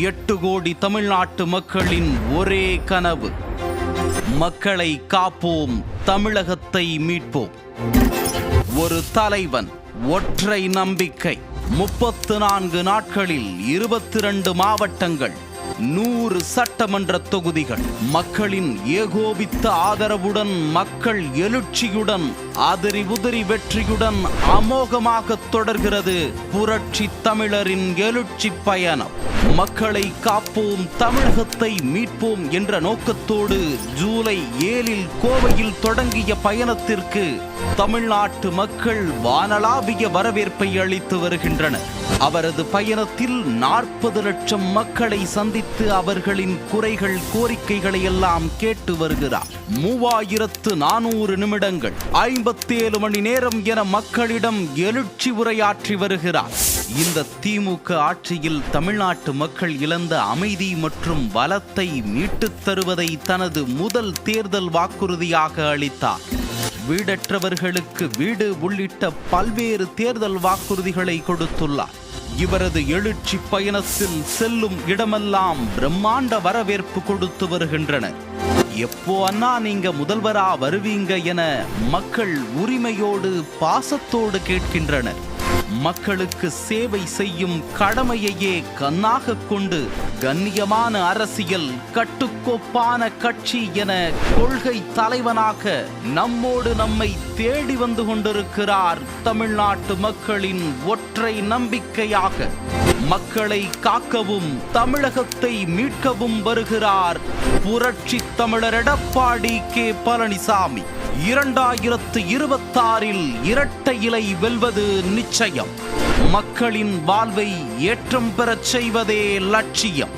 எட்டு கோடி தமிழ்நாட்டு மக்களின் ஒரே கனவு. மக்களை காப்போம் தமிழகத்தை மீட்போம். ஒரு தலைவன் ஒற்றை நம்பிக்கை. முப்பத்து நான்கு நாட்களில் இருபத்தி ரெண்டு மாவட்டங்கள் நூறு சட்டமன்ற தொகுதிகள். மக்களின் ஏகோபித்த ஆதரவுடன் மக்கள் எழுச்சியுடன் அதிரி உதிரி வெற்றியுடன் அமோகமாக தொடர்கிறது புரட்சி தமிழரின் எழுச்சி பயணம். மக்களை காப்போம் தமிழகத்தை மீட்போம் என்ற நோக்கத்தோடு ஜூலை ஏழில் கோவையில் தொடங்கிய பயணத்திற்கு தமிழ்நாட்டு மக்கள் வானளாவிய வரவேற்பை அளித்து வருகின்றனர். அவரது பயணத்தில் நாற்பது லட்சம் மக்களை சந்தித்து அவர்களின் குறைகள் கோரிக்கைகளை எல்லாம் கேட்டு வருகிறார். மூவாயிரத்து நானூறு நிமிடங்கள் ஐம்பத்தேழு மணி நேரம் என மக்களிடம் எழுச்சி உரையாற்றி வருகிறார். இந்த திமுக ஆட்சியில் தமிழ்நாட்டு மக்கள் இழந்த அமைதி மற்றும் வளத்தை மீட்டுத் தருவதை தனது முதல் தேர்தல் வாக்குறுதியாக அளித்தார். வீடற்றவர்களுக்கு வீடு உள்ளிட்ட பல்வேறு தேர்தல் வாக்குறுதிகளை கொடுத்துள்ளார். இவரது எழுச்சி பயணத்தில் செல்லும் இடமெல்லாம் பிரம்மாண்ட வரவேற்பு கொடுத்து வருகின்றனர். எப்போ அண்ணா நீங்க முதல்வரா வருவீங்க என மக்கள் உரிமையோடு பாசத்தோடு கேட்கின்றனர். மக்களுக்கு சேவை செய்யும் கடமையையே கண்ணாக கொண்டு கண்ணியமான அரசியல் கட்டுக்கோப்பான கட்சி என கொள்கை தலைவனாக நம்மோடு நம்மை தேடி வந்து கொண்டிருக்கிறார் தமிழ்நாட்டு மக்களின் ஒற்றை நம்பிக்கையாக. மக்களை காக்கவும் தமிழகத்தை மீட்கவும் வருகிறார் புரட்சி தமிழர் எடப்பாடி கே பழனிசாமி. இரண்டாயிரத்து இருபத்தாறில் இரட்டை இலை வெல்வது நிச்சயம். மக்களின் வாழ்வை ஏற்றம் பெறச் செய்வதே லட்சியம்.